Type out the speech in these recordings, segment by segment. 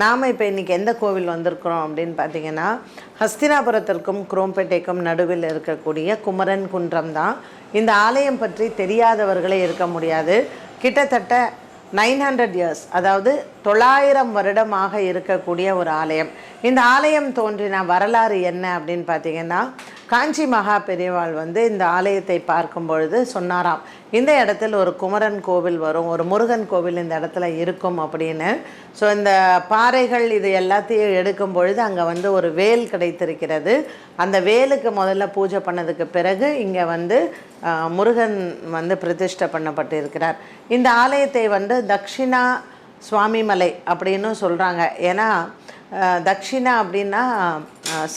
நாம் இப்போ இன்றைக்கி எந்த கோவில் வந்திருக்கிறோம் அப்படின்னு பார்த்தீங்கன்னா ஹஸ்தினாபுரத்திற்கும் குரோம்பேட்டைக்கும் நடுவில் இருக்கக்கூடிய குமரன் குன்றம் தான். இந்த ஆலயம் பற்றி தெரியாதவர்களே இருக்க முடியாது. கிட்டத்தட்ட நைன் ஹண்ட்ரட் இயர்ஸ் அதாவது தொள்ளாயிரம் வருடமாக இருக்கக்கூடிய ஒரு ஆலயம். இந்த ஆலயம் தோன்றின வரலாறு என்ன அப்படின்னு பார்த்தீங்கன்னா காஞ்சி மகா பெரியவாள் வந்து இந்த ஆலயத்தை பார்க்கும் பொழுது சொன்னாராம் இந்த இடத்தில் ஒரு குமரன் கோவில் வரும் ஒரு முருகன் கோவில் இந்த இடத்துல இருக்கும் அப்படின்னு. ஸோ இந்த பாறைகள் இது எல்லாத்தையும் எடுக்கும் பொழுது அங்கே வந்து ஒரு வேல் கிடைத்திருக்கிறது. அந்த வேலுக்கு முதல்ல பூஜை பண்ணதுக்கு பிறகு இங்கே வந்து முருகன் வந்து பிரதிஷ்டை பண்ணப்பட்டு இருக்கிறார் இந்த ஆலயத்தை வந்து தக்ஷிணா சுவாமிமலை அப்படின்னு சொல்கிறாங்க ஏன்னா தக்ஷிணா அப்படின்னா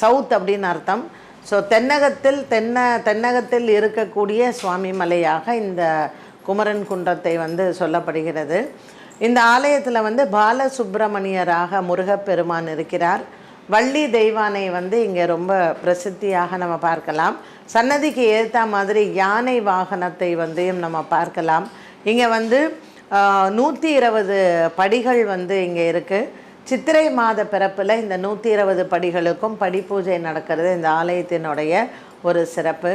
சவுத் அப்படின்னு அர்த்தம். ஸோ தென்னகத்தில் தென்ன தென்னகத்தில் இருக்கக்கூடிய சுவாமி மலையாக இந்த குமரன் குன்றத்தை வந்து சொல்லப்படுகிறது. இந்த ஆலயத்தில் வந்து பாலசுப்பிரமணியராக முருகப்பெருமான் இருக்கிறார். வள்ளி தெய்வானை வந்து இங்கே ரொம்ப பிரசித்தியாக நம்ம பார்க்கலாம். சன்னதிக்கு ஏற்ற மாதிரி யானை வாகனத்தை வந்தையும் நம்ம பார்க்கலாம். இங்கே வந்து நூற்றி இருபது படிகள் வந்து இங்கே இருக்குது சித்திரை மாத பிறப்பில் இந்த நூற்றி இருபது படிகளுக்கும் படி பூஜை நடக்கிறது. இந்த ஆலயத்தினுடைய ஒரு சிறப்பு.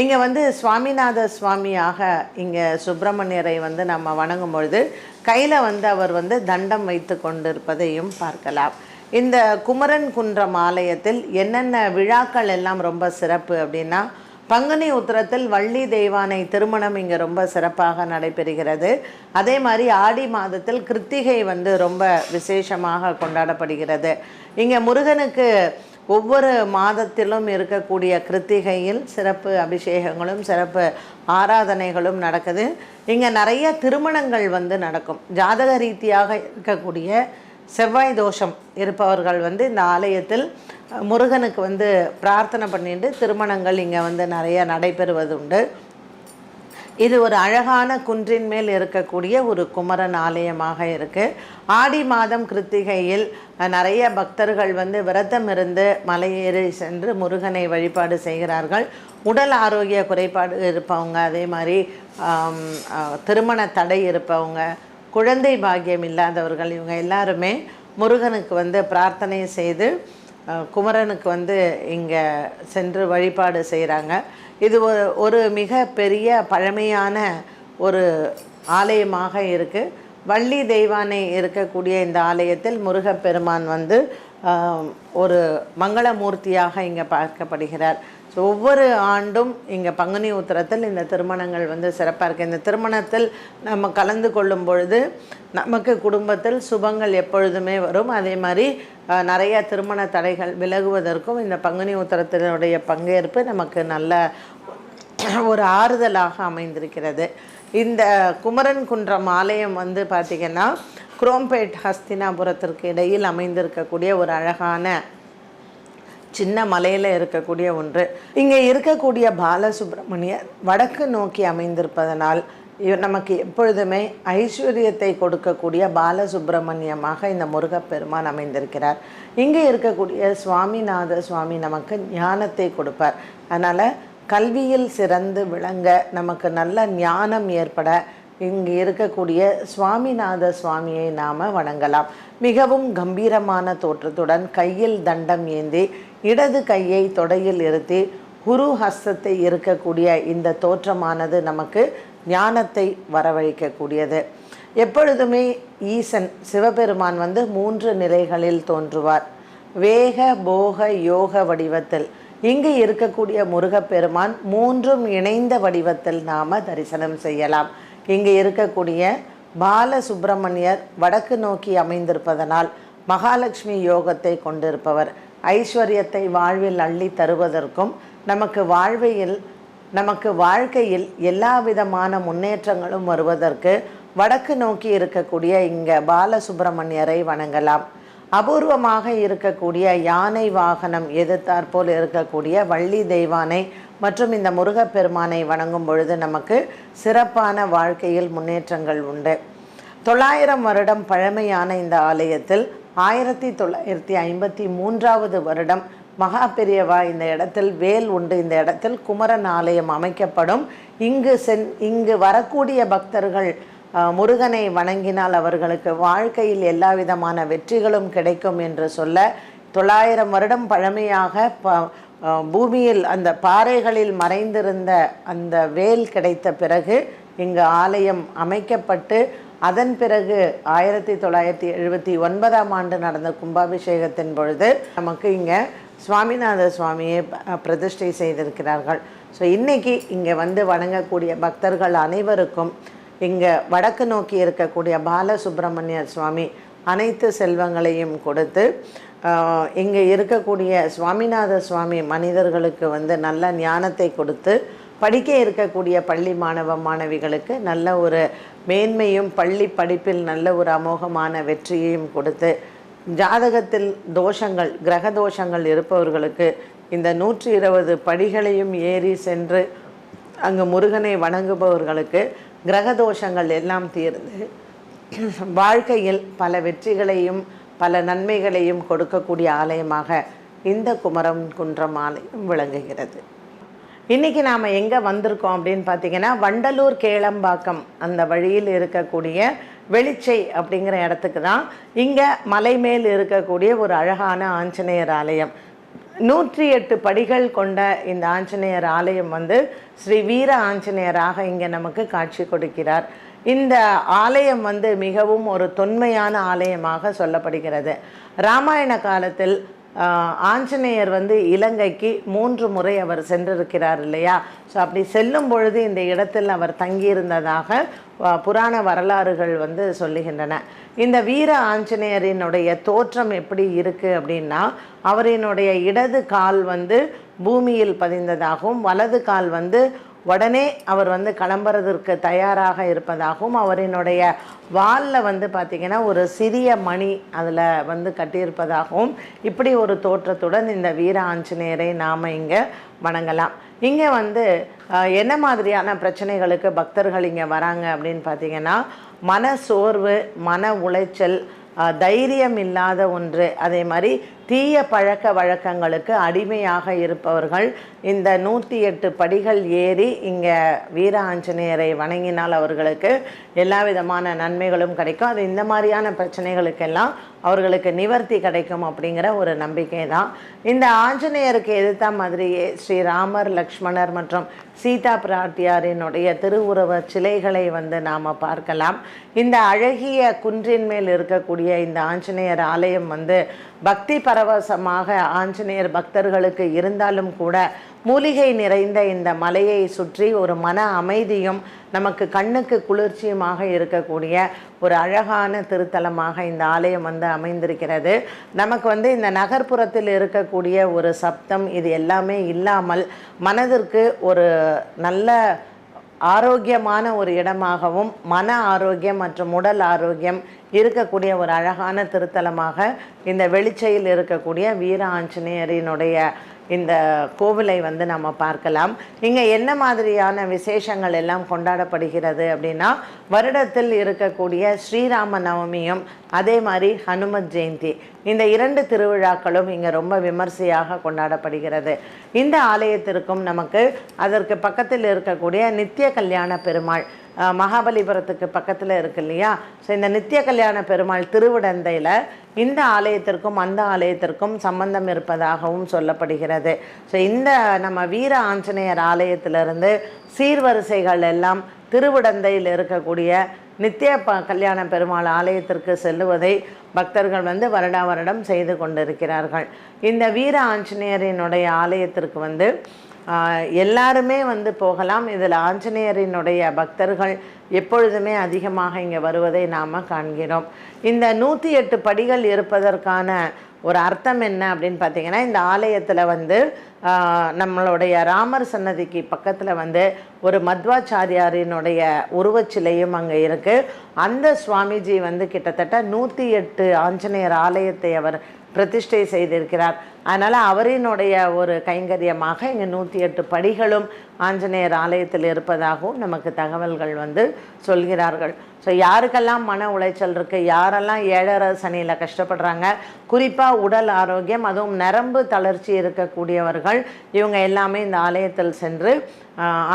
இங்கே வந்து சுவாமிநாத சுவாமியாக இங்கே சுப்பிரமணியரை வந்து நம்ம வணங்கும் பொழுது கையில் வந்து அவர் வந்து தண்டம் வைத்து கொண்டிருப்பதையும் பார்க்கலாம். இந்த குமரன் குன்றம் ஆலயத்தில் என்னென்ன விழாக்கள் எல்லாம் ரொம்ப சிறப்பு அப்படின்னா பங்குனி உத்திரத்தில் வள்ளி தெய்வானை திருமணம் இங்கே ரொம்ப சிறப்பாக நடைபெறுகிறது. அதே மாதிரி ஆடி மாதத்தில் கிருத்திகை வந்து ரொம்ப விசேஷமாக கொண்டாடப்படுகிறது. இங்கே முருகனுக்கு ஒவ்வொரு மாதத்திலும் இருக்கக்கூடிய கிருத்திகையில் சிறப்பு அபிஷேகங்களும் சிறப்பு ஆராதனைகளும் நடக்குது. இங்கே நிறைய திருமணங்கள் வந்து நடக்கும். ஜாதக ரீதியாக இருக்கக்கூடிய செவ்வாய் தோஷம் இருப்பவர்கள் வந்து இந்த ஆலயத்தில் முருகனுக்கு வந்து பிரார்த்தனை பண்ணிட்டு திருமணங்கள் இங்கே வந்து நிறைய நடைபெறுவது உண்டு இது ஒரு அழகான குன்றின் மேல் இருக்கக்கூடிய ஒரு குமரன் ஆலயமாக இருக்குது ஆடி மாதம் கிருத்திகையில் நிறைய பக்தர்கள் வந்து விரதம் இருந்து மலையேறி சென்று முருகனை வழிபாடு செய்கிறார்கள். உடல் ஆரோக்கிய குறைபாடு இருப்பவங்க அதே மாதிரி திருமண தடை இருப்பவங்க குழந்தை பாக்கியம் இல்லாதவர்கள் இவங்க எல்லாருமே முருகனுக்கு வந்து பிரார்த்தனை செய்து குமரனுக்கு வந்து இங்கே சென்று வழிபாடு செய்கிறாங்க இது ஒரு ஒரு மிக பெரிய பழமையான ஒரு ஆலயமாக இருக்குது வள்ளி தெய்வானை இருக்கக்கூடிய இந்த ஆலயத்தில் முருகப்பெருமான் வந்து ஒரு மங்களமூர்த்தியாக இங்கே பார்க்கப்படுகிறார். ஸோ ஒவ்வொரு ஆண்டும் இங்கே பங்குனி உத்திரத்தில் இந்த திருமணங்கள் வந்து சிறப்பாக இருக்குது இந்த திருமணத்தில் நம்ம கலந்து கொள்ளும் பொழுது நமக்கு குடும்பத்தில் சுபங்கள் எப்பொழுதுமே வரும். அதே மாதிரி நிறைய திருமண தடைகள் விலகுவதற்கும் இந்த பங்குனி உத்திரத்தினுடைய பங்கேற்பு நமக்கு நல்ல ஒரு ஆறுதலாக அமைந்திருக்கிறது. இந்த குமரன் குன்றம் ஆலயம் வந்து பார்த்திங்கன்னா குரோம்பேட் ஹஸ்தினாபுரத்திற்கு இடையில் அமைந்திருக்கக்கூடிய ஒரு அழகான சின்ன மலையில் இருக்கக்கூடிய ஒன்று. இங்கே இருக்கக்கூடிய பாலசுப்ரமணியர் வடக்கு நோக்கி அமைந்திருப்பதனால் நமக்கு எப்பொழுதுமே ஐஸ்வர்யத்தை கொடுக்கக்கூடிய பாலசுப்ரமணியமாக இந்த முருகப்பெருமான் அமைந்திருக்கிறார். இங்கே இருக்கக்கூடிய சுவாமிநாத சுவாமி நமக்கு ஞானத்தை கொடுப்பார். அதனால் கல்வியில் சிறந்து விளங்க நமக்கு நல்ல ஞானம் ஏற்பட இங்கு இருக்கக்கூடிய சுவாமிநாத சுவாமியை நாம் வணங்கலாம். மிகவும் கம்பீரமான தோற்றத்துடன் கையில் தண்டம் ஏந்தி இடது கையை தொடையில் இருத்தி குரு ஹஸ்தத்தை இருக்கக்கூடிய இந்த தோற்றமானது நமக்கு ஞானத்தை வரவழைக்கக்கூடியது. எப்பொழுதுமே ஈசன் சிவபெருமான் வந்து மூன்று நிலைகளில் தோன்றுவார். வேக போக யோக வடிவத்தில். இங்கு இருக்கக்கூடிய முருகப்பெருமான் மூன்றும் இணைந்த வடிவத்தில் நாம தரிசனம் செய்யலாம். இங்கு இருக்கக்கூடிய பால சுப்பிரமணியர் வடக்கு நோக்கி அமைந்திருப்பதனால் மகாலட்சுமி யோகத்தை கொண்டிருப்பவர். ஐஸ்வர்யத்தை வாழ்வில் அள்ளி தருவதற்கும் நமக்கு வாழ்வையில் நமக்கு வாழ்க்கையில் எல்லா விதமான முன்னேற்றங்களும் வருவதற்கு வடக்கு நோக்கி இருக்கக்கூடிய இங்கே பாலசுப்பிரமணியரை வணங்கலாம். அபூர்வமாக இருக்கக்கூடிய யானை வாகனம் எதிர்த்தாற்போல் இருக்கக்கூடிய வள்ளி தெய்வானை மற்றும் இந்த முருகப்பெருமானை வணங்கும் பொழுது நமக்கு சிறப்பான வாழ்க்கையில் முன்னேற்றங்கள் உண்டு. தொள்ளாயிரம் வருடம் பழமையான இந்த ஆலயத்தில் ஆயிரத்தி தொள்ளாயிரத்தி ஐம்பத்தி மூன்றாவது வருடம் மகா பெரியவா இந்த இடத்தில் வேல் உண்டு. இந்த இடத்தில் குமரன் ஆலயம் அமைக்கப்படும். இங்கு சென் இங்கு வரக்கூடிய பக்தர்கள் முருகனை வணங்கினால் அவர்களுக்கு வாழ்க்கையில் எல்லா விதமான வெற்றிகளும் கிடைக்கும் என்று சொல்ல தொள்ளாயிரம் வருடம் பழமையாக ப பூமியில் அந்த பாறைகளில் மறைந்திருந்த அந்த வேல் கிடைத்த பிறகு இங்கு ஆலயம் அமைக்கப்பட்டு அதன் பிறகு ஆயிரத்தி தொள்ளாயிரத்தி எழுபத்தி ஒன்பதாம் ஆண்டு நடந்த கும்பாபிஷேகத்தின் பொழுது நமக்கு இங்கே சுவாமிநாத சுவாமியை பிரதிஷ்டை செய்திருக்கிறார்கள். ஸோ இன்றைக்கி இங்கே வந்து வணங்கக்கூடிய பக்தர்கள் அனைவருக்கும் இங்கே வடக்கு நோக்கி இருக்கக்கூடிய பாலசுப்பிரமணிய சுவாமி அனைத்து செல்வங்களையும் கொடுத்து இங்கே இருக்கக்கூடிய சுவாமிநாத சுவாமி மனிதர்களுக்கு வந்து நல்ல ஞானத்தை கொடுத்து படிக்க இருக்கக்கூடிய பள்ளி மாணவ மாணவிகளுக்கு நல்ல ஒரு மேன்மையும் பள்ளி படிப்பில் நல்ல ஒரு அமோகமான வெற்றியையும் கொடுத்து ஜாதகத்தில் தோஷங்கள் கிரக தோஷங்கள் இருப்பவர்களுக்கு இந்த நூற்றி இருபது படிகளையும் ஏறி சென்று அங்கு முருகனை வணங்குபவர்களுக்கு கிரக தோஷங்கள் எல்லாம் தீர்ந்து வாழ்க்கையில் பல வெற்றிகளையும் பல நன்மைகளையும் கொடுக்கக்கூடிய ஆலயமாக இந்த குமரம் குன்றம் ஆலயம் விளங்குகிறது. இன்னைக்கு நாம் எங்கே வந்திருக்கோம் அப்படின்னு பார்த்தீங்கன்னா வண்டலூர் கேளம்பாக்கம். அந்த வழியில் இருக்கக்கூடிய வெளிச்சை அப்படிங்கிற இடத்துக்கு தான் இங்கே மலை மேல் இருக்கக்கூடிய ஒரு அழகான ஆஞ்சநேயர் ஆலயம். நூற்றி எட்டு படிகள் கொண்ட இந்த ஆஞ்சநேயர் ஆலயம் வந்து ஸ்ரீ வீர ஆஞ்சநேயராக இங்கே நமக்கு காட்சி கொடுக்கிறார். இந்த ஆலயம் வந்து மிகவும் ஒரு தொன்மையான ஆலயமாக சொல்லப்படுகிறது. ராமாயண காலத்தில் ஆஞ்சநேயர் வந்து இலங்கைக்கு மூன்று முறை அவர் சென்றிருக்கிறார் இல்லையா? ஸோ அப்படி செல்லும் பொழுது இந்த இடத்தில் அவர் தங்கியிருந்ததாக புராண வரலாறுகள் வந்து சொல்லுகின்றன. இந்த வீர ஆஞ்சநேயரினுடைய தோற்றம் எப்படி இருக்குது அப்படின்னா அவரினுடைய இடது கால் வந்து பூமியில் பதிந்ததாகவும் வலது கால் வந்து உடனே அவர் வந்து கிளம்புறதற்கு தயாராக இருப்பதாகவும் அவரினுடைய வாலில் வந்து பார்த்திங்கன்னா ஒரு சிறிய மணி அதில் வந்து கட்டியிருப்பதாகவும் இப்படி ஒரு தோற்றத்துடன் இந்த வீர ஆஞ்சநேயரை நாம் இங்கே வணங்கலாம். இங்கே வந்து என்ன மாதிரியான பிரச்சனைகளுக்கு பக்தர்கள் இங்கே வராங்க அப்படின்னு பார்த்தீங்கன்னா மன சோர்வு மன உளைச்சல் தைரியம் இல்லாத ஒன்று அதே மாதிரி தீய பழக்க வழக்கங்களுக்கு அடிமையாக இருப்பவர்கள் இந்த நூற்றி எட்டு படிகள் ஏறி இங்கே வீர ஆஞ்சநேயரை வணங்கினால் அவர்களுக்கு எல்லா விதமான நன்மைகளும் கிடைக்கும். அது இந்த மாதிரியான பிரச்சனைகளுக்கெல்லாம் அவர்களுக்கு நிவர்த்தி கிடைக்கும் அப்படிங்கிற ஒரு நம்பிக்கை தான் இந்த ஆஞ்சநேயருக்கு எதிர்த்த மாதிரியே ஸ்ரீராமர் லக்ஷ்மணர் மற்றும் சீதா பிராட்டியாரினுடைய திருவுருவ சிலைகளை வந்து நாம் பார்க்கலாம். இந்த அழகிய குன்றின் மேல் இருக்கக்கூடிய இந்த ஆஞ்சநேயர் ஆலயம் வந்து பக்தி பரவசமாக ஆஞ்சநேயர் பக்தர்களுக்கு இருந்தாலும் கூட மூலிகை நிறைந்த இந்த மலையை சுற்றி ஒரு மன அமைதியும் நமக்கு கண்ணுக்கு குளிர்ச்சியுமாக இருக்கக்கூடிய ஒரு அழகான திருத்தலமாக இந்த ஆலயம் வந்து அமைந்திருக்கிறது. நமக்கு வந்து இந்த நகர்ப்புறத்தில் இருக்கக்கூடிய ஒரு சப்தம் இது எல்லாமே இல்லாமல் மனதிற்கு ஒரு நல்ல ஆரோக்கியமான ஒரு இடமாகவும் மன ஆரோக்கியம் மற்றும் உடல் ஆரோக்கியம் இருக்கக்கூடிய ஒரு அழகான திருத்தலமாக இந்த வெளிச்சையில் இருக்கக்கூடிய வீர ஆஞ்சநேயரினுடைய இந்த கோவிலை வந்து நம்ம பார்க்கலாம். இங்கே என்ன மாதிரியான விசேஷங்கள் எல்லாம் கொண்டாடப்படுகிறது அப்படின்னா வருடத்தில் இருக்கக்கூடிய ஸ்ரீராம நவமியும் அதே மாதிரி ஹனுமத் ஜெயந்தி. இந்த இரண்டு திருவிழாக்களும் இங்கே ரொம்ப விமர்சையாக கொண்டாடப்படுகிறது. இந்த ஆலயத்திற்கும் நமக்கு அதற்கு பக்கத்தில் இருக்கக்கூடிய நித்திய கல்யாண பெருமாள் மகாபலிபுரத்துக்கு பக்கத்தில் இருக்கு இல்லையா? ஸோ இந்த நித்திய கல்யாண பெருமாள் திருவிடந்தையில் இந்த ஆலயத்திற்கும் அந்த ஆலயத்திற்கும் சம்பந்தம் இருப்பதாகவும் சொல்லப்படுகிறது. ஸோ இந்த நம்ம வீர ஆஞ்சநேயர் ஆலயத்திலிருந்து சீர்வரிசைகள் எல்லாம் திருவிடந்தையில் இருக்கக்கூடிய நித்திய ப கல்யாண பெருமாள் ஆலயத்திற்கு செல்லுவதை பக்தர்கள் வந்து வருடா வருடம் செய்து கொண்டிருக்கிறார்கள். இந்த வீர ஆஞ்சநேயரினுடைய ஆலயத்திற்கு வந்து எல்லாருமே வந்து போகலாம். இதில் ஆஞ்சநேயரினுடைய பக்தர்கள் எப்பொழுதுமே அதிகமாக இங்கே வருவதை நாம் காண்கிறோம். இந்த நூற்றி எட்டு படிகள் இருப்பதற்கான ஒரு அர்த்தம் என்ன அப்படின்னு பார்த்தீங்கன்னா இந்த ஆலயத்தில் வந்து நம்மளுடைய ராமர் சன்னதிக்கு பக்கத்தில் வந்து ஒரு மத்வாச்சாரியாரினுடைய உருவச்சிலையும் அங்கே இருக்குது அந்த சுவாமிஜி வந்து கிட்டத்தட்ட நூற்றி எட்டு ஆஞ்சநேயர் ஆலயத்தை அவர் பிரதிஷ்டை செய்திருக்கிறார். அதனால் அவரினுடைய ஒரு கைங்கரியமாக இங்கே நூற்றி எட்டு படிகளும் ஆஞ்சநேயர் ஆலயத்தில் இருப்பதாகவும் நமக்கு தகவல்கள் வந்து சொல்கிறார்கள். ஸோ யாருக்கெல்லாம் மன உளைச்சல் இருக்குது யாரெல்லாம் ஏழரை சனியில் கஷ்டப்படுறாங்க குறிப்பாக உடல் ஆரோக்கியம் அதுவும் நரம்பு தளர்ச்சி இருக்கக்கூடியவர்கள் இவங்க எல்லாமே இந்த ஆலயத்தில் சென்று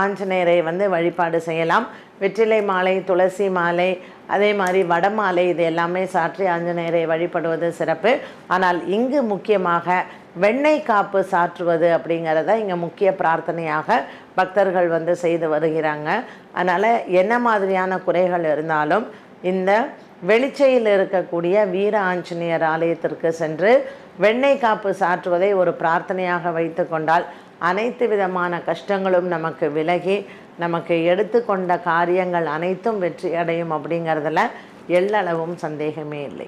ஆஞ்சநேயரை வந்து வழிபாடு செய்யலாம். வெற்றிலை மாலை துளசி மாலை அதே மாதிரி வடமாலை இது எல்லாமே சாற்றி ஆஞ்சநேயரை வழிபடுவது சிறப்பு. ஆனால் இங்கு முக்கியமாக வெண்ணெய் காப்பு சாற்றுவது அப்படிங்கிறத இங்கே முக்கிய பிரார்த்தனையாக பக்தர்கள் வந்து செய்து வருகிறாங்க. அதனால் என்ன மாதிரியான குறைகள் இருந்தாலும் இந்த வெளிச்சையில் இருக்கக்கூடிய வீர ஆஞ்சநேயர் ஆலயத்திற்கு சென்று வெண்ணெய் காப்பு சாற்றுவதை ஒரு பிரார்த்தனையாக வைத்து கொண்டால் அனைத்து விதமான கஷ்டங்களும் நமக்கு விலகி நமக்கு எடுத்துக்கொண்ட காரியங்கள் அனைத்தும் வெற்றி அடையும் அப்படிங்கிறதுல எள்ளளவும் சந்தேகமே இல்லை.